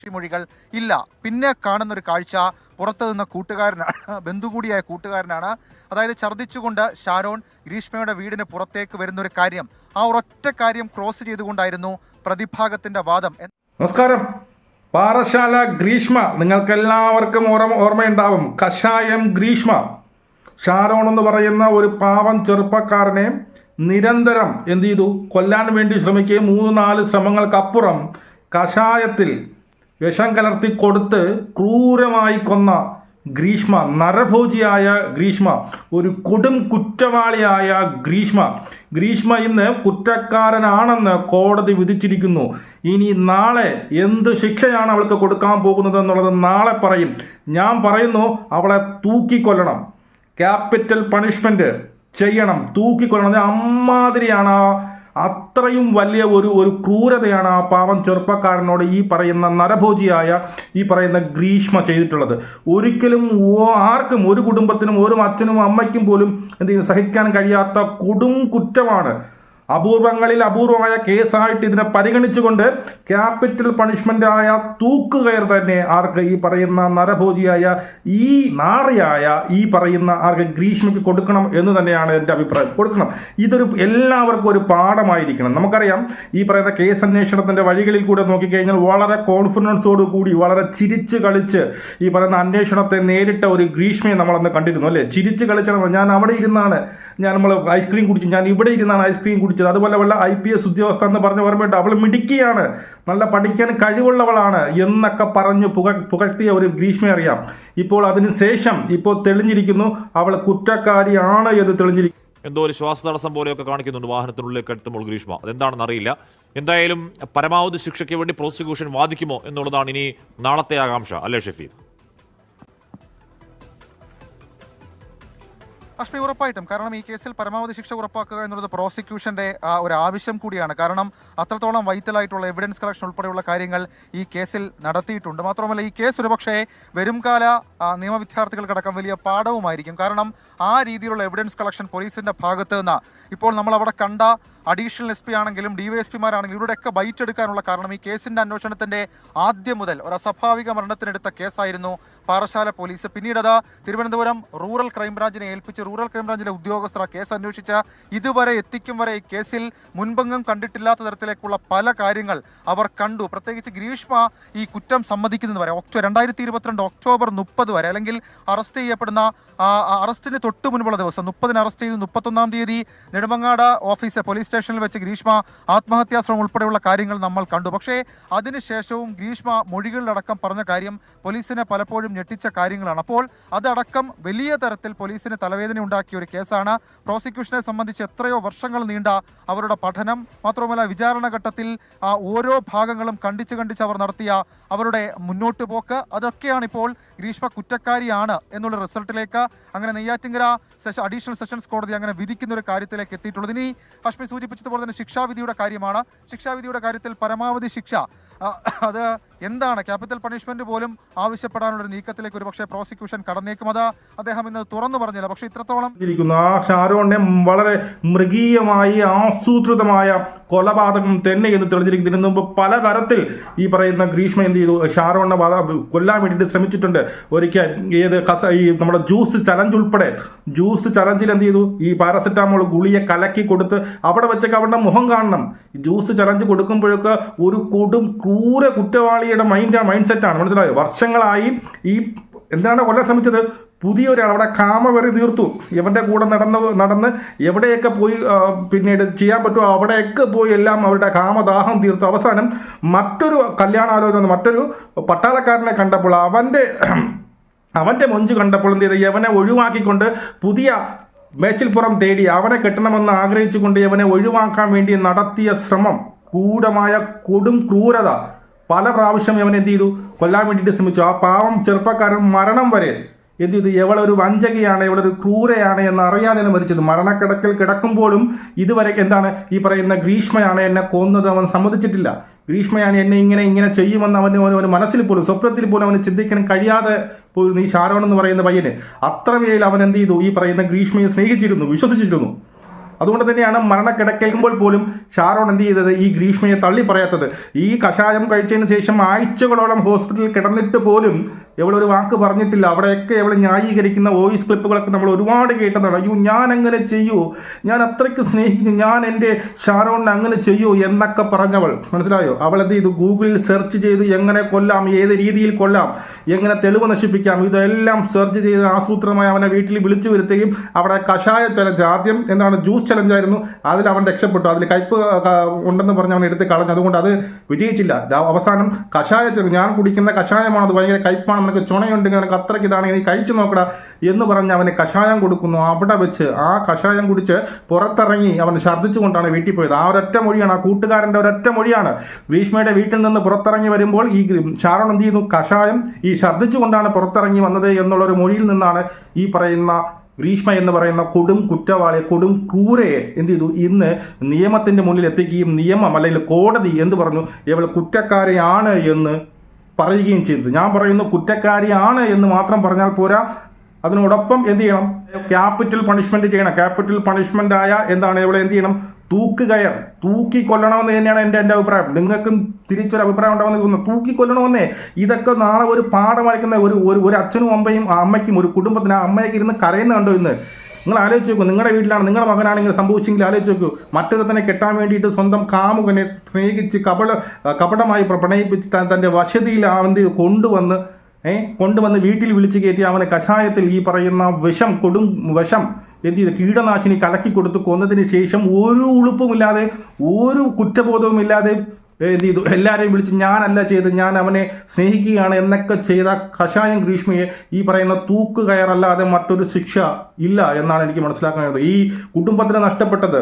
സാക്ഷിമൊഴികൾ ഇല്ല. പിന്നെ കാണുന്ന ഒരു കാഴ്ച പുറത്തു നിന്ന കൂട്ടുകാരനാണ് ബന്ധു കൂടിയായ കൂട്ടുകാരനാണ്. അതായത് ഛർദ്ദിച്ചുകൊണ്ട് ഷാരോൺ ഗ്രീഷ്മയുടെ വീടിന് പുറത്തേക്ക് വരുന്ന ഒരു കാര്യം. ആ ഒരൊറ്റ കാര്യം ക്രോസ് ചെയ്തുകൊണ്ടായിരുന്നു പ്രതിഭാഗത്തിന്റെ വാദം. നമസ്കാരം. പാറശാല ഗ്രീഷ്മ. നിങ്ങൾക്കെല്ലാവർക്കും ഓർമ്മ ഓർമ്മയുണ്ടാവും. കഷായം ഗ്രീഷ്മ. ഷാരോൺ എന്ന് പറയുന്ന ഒരു പാവം ചെറുപ്പക്കാരനെ നിരന്തരം എന്ത് ചെയ്തു? കൊല്ലാൻ വേണ്ടി ശ്രമിക്കുകയും മൂന്ന് നാല് ശ്രമങ്ങൾക്കപ്പുറം കഷായത്തിൽ വിഷം കലർത്തി കൊടുത്ത് ക്രൂരമായി കൊന്ന ഗ്രീഷ്മ നരഭോജിയായ ഗ്രീഷ്മ ഒരു കൊടും കുറ്റവാളിയായ ഗ്രീഷ്മ. ഗ്രീഷ്മ ഇന്ന് കുറ്റക്കാരനാണെന്ന് കോടതി വിധിച്ചിരിക്കുന്നു. ഇനി നാളെ എന്ത് ശിക്ഷയാണ് അവൾക്ക് കൊടുക്കാൻ പോകുന്നത് എന്നുള്ളത് നാളെ പറയും. ഞാൻ പറയുന്നു അവളെ തൂക്കിക്കൊല്ലണം. ക്യാപിറ്റൽ പണിഷ്മെന്റ് ചെയ്യണം. തൂക്കിക്കൊല്ലണം. അമ്മാതിരിയാണ് ആ അത്രയും വലിയ ഒരു ഒരു ക്രൂരതയാണ് ആ പാവം ചെറുപ്പക്കാരനോട് ഈ പറയുന്ന നരഭോജിയായ ഈ പറയുന്ന ഗ്രീഷ്മ ചെയ്തിട്ടുള്ളത്. ഒരിക്കലും ആർക്കും ഒരു കുടുംബത്തിനും ഒരു അച്ഛനും അമ്മയ്ക്കും പോലും എന്ത് സഹിക്കാൻ കഴിയാത്ത കൊടും കുറ്റമാണ് അപൂർവങ്ങളിൽ അപൂർവമായ കേസായിട്ട് ഇതിനെ പരിഗണിച്ചുകൊണ്ട് ക്യാപിറ്റൽ പണിഷ്മെന്റ് ആയ തൂക്കുകയർ തന്നെ ആർക്ക് ഈ പറയുന്ന നരഭോജിയായ ഈ നാറിയായ ഈ പറയുന്ന ആർക്ക് ഗ്രീഷ്മയ്ക്ക് കൊടുക്കണം എന്ന് തന്നെയാണ് എന്റെ അഭിപ്രായം. കൊടുക്കണം. ഇതൊരു എല്ലാവർക്കും ഒരു പാഠമായിരിക്കണം. നമുക്കറിയാം ഈ പറയുന്ന കേസ് അന്വേഷണത്തിന്റെ വഴികളിൽ കൂടെ നോക്കിക്കഴിഞ്ഞാൽ വളരെ കോൺഫിഡൻസോട് കൂടി വളരെ ചിരിച്ച് കളിച്ച് ഈ പറയുന്ന അന്വേഷണത്തെ നേരിട്ട ഒരു ഗ്രീഷ്മയെ നമ്മളന്ന് കണ്ടിരുന്നു അല്ലേ? ചിരിച്ച് കളിച്ചാണ് ഞാൻ അവിടെ ഇരുന്നാണ്. ഞാൻ നമ്മൾ ഐസ്ക്രീം കുടിച്ചു. ഞാൻ ഇവിടെ ഇരുന്നാണ് ഐസ്ക്രീം കുടിച്ചത് അതുപോലെ വല്ല ഐ പി എസ് ഉദ്യോഗസ്ഥ എന്ന് പറഞ്ഞ ഓർമ്മയുണ്ട്. അവൾ മിടുക്കിയാണ്. നല്ല പഠിക്കാൻ കഴിവുള്ളവളാണ് എന്നൊക്കെ പറഞ്ഞു പുക പുകഴ്ത്തിയ ഒരു ഗ്രീഷ്മ അറിയാം. ഇപ്പോൾ അതിനുശേഷം ഇപ്പോൾ തെളിഞ്ഞിരിക്കുന്നു. അവൾ കുറ്റക്കാരിയാണ് എന്ന് തെളിഞ്ഞിരിക്കുന്നു. എന്തോ ഒരു ശ്വാസ തടസ്സം പോലെയൊക്കെ കാണിക്കുന്നുണ്ട് വാഹനത്തിനുള്ളിലേക്ക് എത്തുമ്പോൾ ഗ്രീഷ്മ. അതെന്താണെന്ന് അറിയില്ല. എന്തായാലും പരമാവധി ശിക്ഷയ്ക്ക് വേണ്ടി പ്രോസിക്യൂഷൻ വാദിക്കുമോ എന്നുള്ളതാണ് ഇനി നാളത്തെ ആകാംക്ഷ. അല്ലേ ഷെഫീദ്? അഷ്മി ഉറപ്പായിട്ടും. കാരണം ഈ കേസിൽ പരമാവധി ശിക്ഷ ഉറപ്പാക്കുക എന്നുള്ളത് പ്രോസിക്യൂഷന്റെ ഒരു ആവശ്യം കൂടിയാണ്. കാരണം അത്രത്തോളം വൈറ്റലായിട്ടുള്ള എവിഡൻസ് കളക്ഷൻ ഉൾപ്പെടെയുള്ള കാര്യങ്ങൾ ഈ കേസിൽ നടത്തിയിട്ടുണ്ട്. മാത്രമല്ല ഈ കേസ് ഒരുപക്ഷെ വരുംകാല നിയമവിദ്യാർത്ഥികൾക്കടക്കം നിയമ വലിയ പാഠവുമായിരിക്കും. കാരണം ആ രീതിയിലുള്ള എവിഡൻസ് കളക്ഷൻ പോലീസിന്റെ ഭാഗത്ത് നിന്ന് ഇപ്പോൾ നമ്മൾ അവിടെ കണ്ട അഡീഷണൽ എസ് പി ആണെങ്കിലും ഡി വൈ എസ് പിമാരാണെങ്കിലും ഇവരുടെയൊക്കെ ബൈറ്റ് എടുക്കാനുള്ള കാരണം ഈ കേസിന്റെ അന്വേഷണത്തിന്റെ ആദ്യം മുതൽ ഒരു അസ്വാഭാവിക മരണത്തിനെടുത്ത കേസായിരുന്നു പാറശാല പോലീസ്. പിന്നീട് അത് തിരുവനന്തപുരം റൂറൽ ക്രൈംബ്രാഞ്ചിനെ ഏൽപ്പിച്ച് റൂറൽ ക്രൈംബ്രാഞ്ചിലെ ഉദ്യോഗസ്ഥർ കേസ് അന്വേഷിച്ച ഇതുവരെ എത്തിക്കും വരെ ഈ കേസിൽ മുൻപെങ്ങും കണ്ടിട്ടില്ലാത്ത തരത്തിലേക്കുള്ള പല കാര്യങ്ങൾ അവർ കണ്ടു. പ്രത്യേകിച്ച് ഗ്രീഷ്മ ഈ കുറ്റം സമ്മതിക്കുന്നത് വരെ ഒക്ടോ രണ്ടായിരത്തി ഇരുപത്തിരണ്ട് ഒക്ടോബർ മുപ്പത് വരെ അല്ലെങ്കിൽ അറസ്റ്റ് ചെയ്യപ്പെടുന്ന അറസ്റ്റിന് തൊട്ട് മുൻപുള്ള ദിവസം മുപ്പതിന് അറസ്റ്റ് ചെയ്ത് മുപ്പത്തൊന്നാം തീയതി നെടുമങ്ങാട് ഓഫീസ് പോലീസ് സ്റ്റേഷനിൽ വെച്ച് ഗ്രീഷ്മ ആത്മഹത്യാശ്രമം ഉൾപ്പെടെയുള്ള കാര്യങ്ങൾ നമ്മൾ കണ്ടു. പക്ഷേ അതിനുശേഷവും ഗ്രീഷ്മ മൊഴികളിലടക്കം പറഞ്ഞ കാര്യം പോലീസിനെ പലപ്പോഴും ഞെട്ടിച്ച കാര്യങ്ങളാണ്. അപ്പോൾ അതടക്കം വലിയ തരത്തിൽ പോലീസിന് തലവേദന ഉണ്ടാക്കിയ ഒരു കേസാണ്. പ്രോസിക്യൂഷനെ സംബന്ധിച്ച് എത്രയോ വർഷങ്ങൾ നീണ്ട അവരുടെ പഠനം. മാത്രമല്ല വിചാരണ ഘട്ടത്തിൽ ഓരോ ഭാഗങ്ങളും കണ്ടിച്ച് കണ്ടിച്ച് അവർ നടത്തിയ അവരുടെ മുന്നോട്ട് പോക്ക്. അതൊക്കെയാണ് ഇപ്പോൾ ഗ്രീഷ്മ കുറ്റക്കാരിയാണ് എന്നുള്ള റിസൾട്ടിലേക്ക് അങ്ങനെ നെയ്യാറ്റിങ്കര സെഷൻ അഡീഷണൽ സെഷൻസ് കോടതി അങ്ങനെ വിധിക്കുന്ന ഒരു കാര്യത്തിലേക്ക് എത്തിയിട്ടുള്ളത്. ഇനി ഹഷ്മി സൂചിപ്പിച്ചതുപോലെ തന്നെ ശിക്ഷാവിധിയുടെ കാര്യമാണ്. ശിക്ഷാവിധിയുടെ കാര്യത്തിൽ പരമാവധി ശിക്ഷ അത് എന്താണ് ക്യാപിറ്റൽ പണിഷ്മെന്റ് പോലും ആവശ്യപ്പെടാനുള്ള ഒരു നീക്കത്തിലേക്ക് ഒരുപക്ഷെ പ്രോസിക്യൂഷൻ കടന്നേക്കും? അത് അദ്ദേഹം ഇന്ന് തുറന്നു പറഞ്ഞില്ല. പക്ഷെ ഇത്രത്തോളം ആ ഷാരോണിനെ വളരെ മൃഗീയമായി ആസൂത്രിതമായ കൊലപാതകം തന്നെ എന്ന് തെളിഞ്ഞിരിക്കുന്നു. ഇതിനു മുമ്പ് പലതരത്തിൽ ഈ പറയുന്ന ഗ്രീഷ്മ എന്ത് ചെയ്തു? ഷാരോണിനെ കൊല്ലാൻ വേണ്ടിയിട്ട് ശ്രമിച്ചിട്ടുണ്ട്. ഒരിക്കൽ ഏത് കസ ഈ നമ്മുടെ ജ്യൂസ് ചലഞ്ച് ഉൾപ്പെടെ ജ്യൂസ് ചലഞ്ചിൽ എന്ത് ചെയ്തു? ഈ പാരസെറ്റാമോൾ ഗുളിയെ കലക്കി കൊടുത്ത് അവിടെ വെച്ചൊക്കെ അവരുടെ മുഖം കാണണം. ജ്യൂസ് ചലഞ്ച് കൊടുക്കുമ്പോഴൊക്കെ ഒരു കൊടും ക്രൂര കുറ്റവാളിയുടെ മൈൻഡ് മൈൻഡ് സെറ്റാണ് മനസ്സിലായത് വർഷങ്ങളായി ഈ എന്താണ് കൊല്ലാൻ ശ്രമിച്ചത്? പുതിയൊരാൾ അവിടെ കാമവെറി തീർത്തു. ഇവന്റെ കൂടെ നടന്ന് നടന്ന് എവിടെയൊക്കെ പോയി പിന്നീട് ചെയ്യാൻ പറ്റുമോ അവിടെയൊക്കെ പോയി എല്ലാം അവരുടെ കാമദാഹം തീർത്തു. അവസാനം മറ്റൊരു കല്യാണാലോചന മറ്റൊരു പട്ടാളക്കാരനെ കണ്ടപ്പോൾ അവന്റെ അവന്റെ മൊഞ്ച് കണ്ടപ്പോൾ എന്ത് ചെയ്ത്? യവനെ ഒഴിവാക്കിക്കൊണ്ട് പുതിയ മേച്ചിൽപ്പുറം തേടി അവനെ കെട്ടണമെന്ന് ആഗ്രഹിച്ചുകൊണ്ട് യവനെ ഒഴിവാക്കാൻ വേണ്ടി നടത്തിയ ശ്രമം. കൂടമായ കൊടും ക്രൂരത. പല പ്രാവശ്യം യവൻ എന്ത് ചെയ്തു? കൊല്ലാൻ വേണ്ടിയിട്ട് ശ്രമിച്ചു. ആ പാവം ചെറുപ്പക്കാരൻ മരണം വരെ എന്ത് ചെയ്തു? എവളൊരു വഞ്ചകയാണ് എവളൊരു ക്രൂരയാണ് എന്ന് അറിയാതെയാണ് മരിച്ചത്. മരണക്കിടക്കൽ കിടക്കുമ്പോഴും ഇതുവരെ എന്താണ് ഈ പറയുന്ന ഗ്രീഷ്മയാണ് എന്നെ കൊന്നത് അവൻ സമ്മതിച്ചിട്ടില്ല. ഗ്രീഷ്മയാണ് എന്നെ ഇങ്ങനെ ഇങ്ങനെ ചെയ്യുമെന്ന് അവന് അവന് മനസ്സിൽ പോലും സ്വപ്നത്തിൽ പോലും അവന് ചിന്തിക്കാൻ കഴിയാതെ പോയിരുന്നു ഈ ശാരോൺ എന്ന് പറയുന്ന പയ്യന് അത്രമേൽ അവൻ എന്ത് ചെയ്തു? ഈ പറയുന്ന ഗ്രീഷ്മയെ സ്നേഹിച്ചിരുന്നു വിശ്വസിച്ചിരുന്നു. അതുകൊണ്ട് തന്നെയാണ് മരണക്കിടക്കേൽക്കുമ്പോൾ പോലും ഷാരോൺ എന്ത് ചെയ്തത്? ഈ ഗ്രീഷ്മയെ തള്ളി പറയാത്തത്. ഈ കഷായം കഴിച്ചതിന് ശേഷം ആഴ്ചകളോളം ഹോസ്പിറ്റലിൽ കിടന്നിട്ട് പോലും ഇവളൊരു വാക്ക് പറഞ്ഞിട്ടില്ല. അവിടെയൊക്കെ ഇവൾ ന്യായീകരിക്കുന്ന വോയിസ് ക്ലിപ്പുകളൊക്കെ നമ്മൾ ഒരുപാട് കേട്ടതാണ്. അയ്യോ ഞാൻ അങ്ങനെ ചെയ്യൂ? ഞാൻ അത്രയ്ക്ക് സ്നേഹിക്കുന്നു. ഞാൻ എന്റെ ഷാരോണിനെ അങ്ങനെ ചെയ്യൂ എന്നൊക്കെ പറഞ്ഞവൾ. മനസ്സിലായോ? അവൾ എന്ത് ചെയ്തു? ഗൂഗിളിൽ സെർച്ച് ചെയ്ത് എങ്ങനെ കൊല്ലാം ഏത് രീതിയിൽ കൊല്ലാം എങ്ങനെ തെളിവ് നശിപ്പിക്കാം ഇതെല്ലാം സെർച്ച് ചെയ്ത് ആസൂത്രമായി അവനെ വീട്ടിൽ വിളിച്ചു വരുത്തുകയും അവിടെ കഷായ ചലഞ്ച് ആദ്യം എന്താണ്? ജ്യൂസ് ചലഞ്ച് ആയിരുന്നു അതിൽ അവൻ രക്ഷപ്പെട്ടു. അതിൽ കയ്പ് ഉണ്ടെന്ന് പറഞ്ഞ് അവൻ എടുത്ത് കളഞ്ഞു. അതുകൊണ്ട് അത് വിജയിച്ചില്ല. അവസാനം കഷായ ചെറു. ഞാൻ കുടിക്കുന്ന കഷായമാണ് അത് ഭയങ്കര കയ്പാണ്. നിനക്ക് ചുണയുണ്ടെങ്കിൽ നിനക്ക് അത്രയ്ക്ക് ഇതാണ്. നീ കഴിച്ചു നോക്കട എന്ന് പറഞ്ഞ് അവന് കഷായം കൊടുക്കുന്നു. അവിടെ വെച്ച് ആ കഷായം കുടിച്ച് പുറത്തിറങ്ങി അവൻ ഛർദ്ദിച്ചുകൊണ്ടാണ് വീട്ടിൽ പോയത്. ആ ഒരൊറ്റ മൊഴിയാണ്. ആ കൂട്ടുകാരന്റെ ഒരൊറ്റ മൊഴിയാണ്. ഭീഷ്മയുടെ വീട്ടിൽ നിന്ന് പുറത്തിറങ്ങി വരുമ്പോൾ ഈ ശാരണം എന്ത് ചെയ്യുന്നു. കഷായം ഈ ഛർദ്ദിച്ചുകൊണ്ടാണ് പുറത്തിറങ്ങി വന്നത് എന്നുള്ളൊരു മൊഴിയിൽ നിന്നാണ് ഈ പറയുന്ന ഗ്രീഷ്മ എന്ന് പറയുന്ന കൊടും കുറ്റവാളിയെ കൊടും ക്രൂരയെ എന്ത് ചെയ്തു? ഇന്ന് നിയമത്തിന്റെ മുന്നിൽ എത്തിക്കുകയും നിയമം അല്ലെങ്കിൽ കോടതി എന്ത് പറഞ്ഞു? ഇവൾ കുറ്റക്കാരിയാണ് എന്ന് പറയുകയും ചെയ്തത് ഞാൻ പറയുന്നു കുറ്റക്കാരിയാണ് എന്ന് മാത്രം പറഞ്ഞാൽ പോരാ. അതിനോടൊപ്പം എന്ത് ചെയ്യണം? ക്യാപിറ്റൽ പണിഷ്മെന്റ് ചെയ്യണം. ക്യാപിറ്റൽ പണിഷ്മെന്റ് ആയ എന്താണ്? ഇവിടെ എന്ത് ചെയ്യണം? തൂക്കുകയർ തൂക്കി കൊല്ലണമെന്ന് തന്നെയാണ് എന്റെ എന്റെ അഭിപ്രായം. നിങ്ങൾക്കും തിരിച്ചൊരു അഭിപ്രായം ഉണ്ടാവുമെന്ന് തോന്നുന്നു. തൂക്കി കൊല്ലണമെന്നേ ഇതൊക്കെ നാളെ ഒരു പാഠമായിരിക്കുന്ന ഒരു ഒരു അച്ഛനും അമ്മയും അമ്മയ്ക്കും ഒരു കുടുംബത്തിന് ആ അമ്മയൊക്കെ ഇരുന്ന് കരയുന്ന കണ്ടോ ഇന്ന്? നിങ്ങൾ ആലോചിച്ച് നോക്കൂ. നിങ്ങളുടെ വീട്ടിലാണ് നിങ്ങളുടെ മകനാണെങ്കിൽ സംഭവിച്ചെങ്കിൽ ആലോചിച്ച് നോക്കൂ. മറ്റൊരുത്തനെ കെട്ടാൻ വേണ്ടിയിട്ട് സ്വന്തം കാമുകനെ സ്നേഹിച്ച് കപട കപടമായി പ്രണയിപ്പിച്ച് താൻ തന്റെ വശതിയിൽ അവന്ത് കൊണ്ടുവന്ന് ഏഹ് കൊണ്ടുവന്ന് വീട്ടിൽ വിളിച്ചു കയറ്റി അവനെ കഷായത്തിൽ ഈ പറയുന്ന വിഷം കൊടും വിഷം എന്ത് ചെയ്ത്? കീടനാശിനി കലക്കി കൊടുത്ത് കൊന്നതിന് ശേഷം ഒരു ഉളുപ്പുമില്ലാതെ ഒരു കുറ്റബോധവുമില്ലാതെ എന്ത് ചെയ്തു? എല്ലാവരെയും വിളിച്ച് ഞാനല്ല ചെയ്ത് ഞാൻ അവനെ സ്നേഹിക്കുകയാണ് എന്നൊക്കെ ചെയ്ത കഷായം ഗ്രീഷ്മയെ ഈ പറയുന്ന തൂക്ക് കയറല്ലാതെ മറ്റൊരു ശിക്ഷ ഇല്ല എന്നാണ് എനിക്ക് മനസ്സിലാക്കാൻ കഴിയുന്നത് ഈ കുടുംബത്തിന് നഷ്ടപ്പെട്ടത്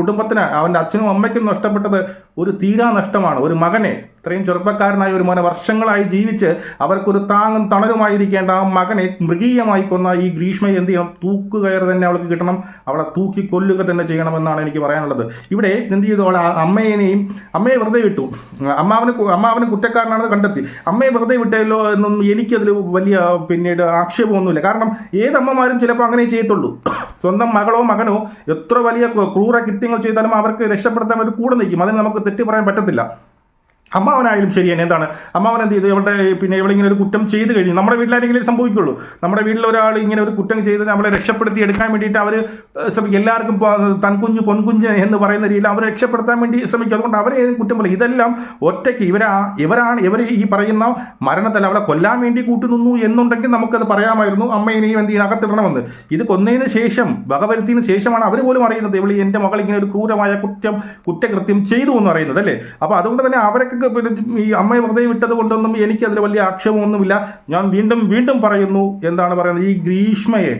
കുടുംബത്തിന് അവന്റെ അച്ഛനും അമ്മയ്ക്കും നഷ്ടപ്പെട്ടത് ഒരു തീരാ നഷ്ടമാണ്. ഒരു മകനെ ഇത്രയും ചെറുപ്പക്കാരനായ ഒരു മകനെ വർഷങ്ങളായി ജീവിച്ച് അവർക്കൊരു താങ്ങും തണലുമായിരിക്കേണ്ട ആ മകനെ മൃഗീയമായി കൊന്ന ഈ ഗ്രീഷ്മ എന്ത് ചെയ്യണം? തൂക്കുകയർ തന്നെ അവൾക്ക് കിട്ടണം. അവളെ തൂക്കി കൊല്ലുക തന്നെ ചെയ്യണമെന്നാണ് എനിക്ക് പറയാനുള്ളത്. ഇവിടെ എന്ത് ചെയ്തു അവൾ ആ അമ്മയെയും അമ്മയെ വെറുതെ വിട്ടു. അമ്മാവന് അമ്മാവന് കുറ്റക്കാരനാണെന്ന് കണ്ടെത്തി. അമ്മയെ വെറുതെ വിട്ടല്ലോ എന്നും എനിക്കതിൽ വലിയ പിന്നീട് ആക്ഷേപമൊന്നുമില്ല. കാരണം ഏതമ്മമാരും ചിലപ്പോൾ അങ്ങനെ ചെയ്യത്തുള്ളൂ. സ്വന്തം മകളോ മകനോ എത്ര വലിയ ക്രൂര കൃത്യങ്ങൾ ചെയ്താലും അവർക്ക് രക്ഷപ്പെടുത്താൻ അവർ കൂടെ നിൽക്കും. അതിന് നമുക്ക് തെറ്റ് പറയാൻ പറ്റത്തില്ല. അമ്മാവനായാലും ശരി തന്നെ. എന്താണ്? അമ്മാവൻ എന്ത് ചെയ്തു? ഇവിടെ പിന്നെ ഇവളിങ്ങനെ ഒരു കുറ്റം ചെയ്ത് കഴിഞ്ഞു. നമ്മുടെ വീട്ടിലാരെങ്കിലും സംഭവിക്കുള്ളൂ. നമ്മുടെ വീട്ടിൽ ഒരാൾ ഇങ്ങനെ ഒരു കുറ്റം ചെയ്ത് നമ്മളെ രക്ഷപ്പെടുത്തി എടുക്കാൻ വേണ്ടിയിട്ട് അവർ എല്ലാവർക്കും തൻകുഞ്ഞ് പൊൻകുഞ്ഞ് എന്ന് പറയുന്ന രീതിയിൽ അവരെ രക്ഷപ്പെടുത്താൻ വേണ്ടി ശ്രമിക്കും. അതുകൊണ്ട് അവരെ കുറ്റം പറയും ഇതെല്ലാം ഒറ്റയ്ക്ക് ഇവരാ ഇവരാണ് ഇവർ ഈ പറയുന്ന മരണത്തിൽ അവളെ കൊല്ലാൻ വേണ്ടി കൂട്ടുനിന്നു എന്നുണ്ടെങ്കിൽ നമുക്കത് പറയാമായിരുന്നു. അമ്മയിനെയും എന്ത് ചെയ്യുന്ന അകത്തിടണമെന്ന്. ഇത് കൊന്നതിന് ശേഷം വകവരുത്തിയതിന് ശേഷമാണ് അവർ പോലും അറിയുന്നത്. ഇവളി എന്റെ മകൾ ഇങ്ങനെ ഒരു ക്രൂരമായ കുറ്റം കുറ്റകൃത്യം ചെയ്തു എന്ന് അറിയുന്നത് അല്ലേ? അപ്പോൾ അതുകൊണ്ട് തന്നെ അവരൊക്കെ പിന്നെ ഈ അമ്മയെ വെറുതെ വിട്ടത് കൊണ്ടൊന്നും എനിക്ക് അതിൽ വലിയ ആക്ഷേപമൊന്നുമില്ല. ഞാൻ വീണ്ടും വീണ്ടും പറയുന്നു എന്താണ് പറയുന്നത്? ഈ ഗ്രീഷ്മയെ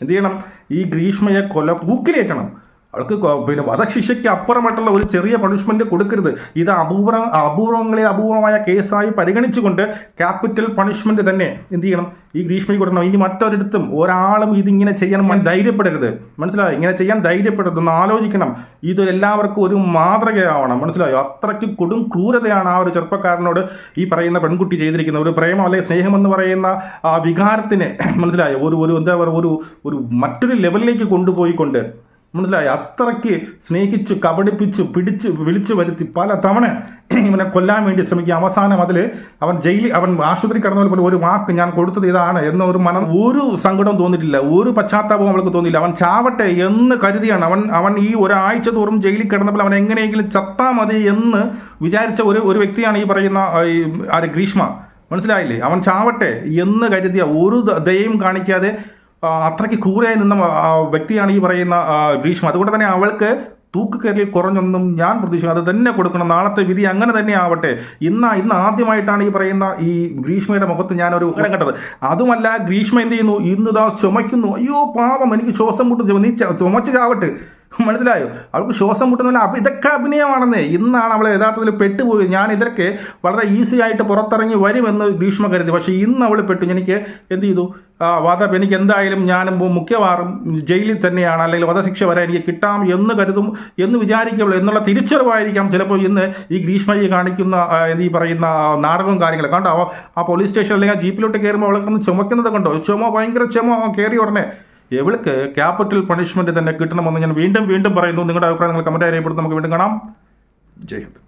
എന്ത് ചെയ്യണം? ഈ ഗ്രീഷ്മയെ കൊല തൂക്കിലേറ്റണം അവൾക്ക് പിന്നെ വധശിക്ഷയ്ക്ക് അപ്പുറമായിട്ടുള്ള ഒരു ചെറിയ പണിഷ്മെന്റ് കൊടുക്കരുത്. ഇത് അപൂർവ അപൂർവങ്ങളിൽ അപൂർവമായ കേസായി പരിഗണിച്ചുകൊണ്ട് ക്യാപിറ്റൽ പണിഷ്മെന്റ് തന്നെ എന്ത് ചെയ്യണം? ഈ ഗ്രീഷ്മി കൊടുക്കണം. ഇനി മറ്റൊരിടത്തും ഒരാളും ഇതിങ്ങനെ ചെയ്യാൻ ധൈര്യപ്പെടരുത്. മനസ്സിലായോ? ഇങ്ങനെ ചെയ്യാൻ ധൈര്യപ്പെടരുത്. ഒന്ന് ആലോചിക്കണം. ഇത് എല്ലാവർക്കും ഒരു മാതൃകയാവണം. മനസ്സിലായോ? അത്രയ്ക്ക് കൊടും ക്രൂരതയാണ് ആ ഒരു ചെറുപ്പക്കാരനോട് ഈ പറയുന്ന പെൺകുട്ടി ചെയ്തിരിക്കുന്നത്. ഒരു പ്രേമം അല്ലെങ്കിൽ സ്നേഹം എന്ന് പറയുന്ന ആ വികാരത്തിനെ മനസ്സിലായോ? ഒരു ഒരു എന്താ പറയുക ഒരു ഒരു മറ്റൊരു ലെവലിലേക്ക് കൊണ്ടുപോയിക്കൊണ്ട് മനസ്സിലായി? അത്രയ്ക്ക് സ്നേഹിച്ചു കബടിപ്പിച്ചു പിടിച്ച് വിളിച്ചു വരുത്തി പല തവണ ഇവനെ കൊല്ലാൻ വേണ്ടി ശ്രമിക്കുക. അവസാനം അതിൽ അവൻ ജയിലിൽ അവൻ ആശുപത്രി കിടന്നതുപോലെ പോലെ ഒരു വാക്ക് ഞാൻ കൊടുത്തത് ഇതാണ് എന്ന ഒരു മനം ഒരു സങ്കടം തോന്നിയിട്ടില്ല. ഒരു പശ്ചാത്താപവും അവൾക്ക് തോന്നിയില്ല. അവൻ ചാവട്ടെ എന്ന് കരുതിയാണ്. അവൻ അവൻ ഈ ഒരാഴ്ച തോറും ജയിലിൽ കിടന്നപ്പോൾ അവൻ എങ്ങനെയെങ്കിലും ചത്താ മതി എന്ന് വിചാരിച്ച ഒരു ഒരു വ്യക്തിയാണ് ഈ പറയുന്ന ഗ്രീഷ്മ. മനസ്സിലായില്ലേ? അവൻ ചാവട്ടെ എന്ന് കരുതിയ ഒരു ദയയും കാണിക്കാതെ അത്രയ്ക്ക് ക്രൂരായി നിന്ന വ്യക്തിയാണ് ഈ പറയുന്ന ഭീഷ്മ അതുകൊണ്ട് തന്നെ അവൾക്ക് തൂക്കുകയറിൽ കുറഞ്ഞൊന്നും ഞാൻ പ്രതീക്ഷിക്കും അത് തന്നെ കൊടുക്കണം. നാളത്തെ വിധി അങ്ങനെ തന്നെ ആവട്ടെ. ഇന്ന് ഇന്ന് ആദ്യമായിട്ടാണ് ഈ പറയുന്ന ഈ ഗ്രീഷ്മയുടെ മുഖത്ത് ഞാനൊരു ഇടം കണ്ടത്. അതുമല്ല ഗ്രീഷ്മ എന്ത് ചെയ്യുന്നു? ഇന്ന് ഇതാ ചുമയ്ക്കുന്നു. അയ്യോ പാവം. എനിക്ക് ശ്വാസം മുട്ടും നീ ചുമച്ച് ചാവട്ടെ. മനസ്സിലായോ? അവൾക്ക് ശ്വാസം മുട്ടുന്നില്ല അപ്പം ഇതൊക്കെ അഭിനയമാണെന്നേ. ഇന്നാണ് അവൾ യഥാർത്ഥത്തിൽ പെട്ടുപോയി ഞാൻ ഇതൊക്കെ വളരെ ഈസി ആയിട്ട് പുറത്തിറങ്ങി വരുമെന്ന് ഗ്രീഷ്മ കരുതി. പക്ഷേ ഇന്ന് അവൾ പെട്ടു. എനിക്ക് എന്ത് ചെയ്തു? വധ എനിക്ക് എന്തായാലും ഞാനും മുഖ്യവാറും ജയിലിൽ തന്നെയാണ്. അല്ലെങ്കിൽ വധശിക്ഷ വരെ എനിക്ക് കിട്ടാം എന്ന് കരുതും എന്ന് വിചാരിക്കുള്ളൂ എന്നുള്ള തിരിച്ചറിവായിരിക്കാം ചിലപ്പോൾ ഇന്ന് ഈ ഗ്രീഷ്മയെ കാണിക്കുന്ന ഈ പറയുന്ന നാടകവും കാര്യങ്ങളും. കണ്ടോ? ആ- പോലീസ് സ്റ്റേഷൻ അല്ലെങ്കിൽ ആ ജീപ്പിലോട്ട് കയറുമ്പോൾ അവളൊക്കെ ചുമക്കുന്നത് കണ്ടോ? ചുമ ഭയങ്കര ചുമ കയറി ഉടനെ. ഇവൾക്ക് ക്യാപിറ്റൽ പണിഷ്മെന്റ് തന്നെ കിട്ടണമെന്ന് ഞാൻ വീണ്ടും വീണ്ടും പറയുന്നു. നിങ്ങളുടെ അഭിപ്രായം നിങ്ങൾ കമന്റ് അറിയപ്പെടുന്നു നമുക്ക് വീണ്ടും കാണാം. ജയ് ഹിന്ദ്.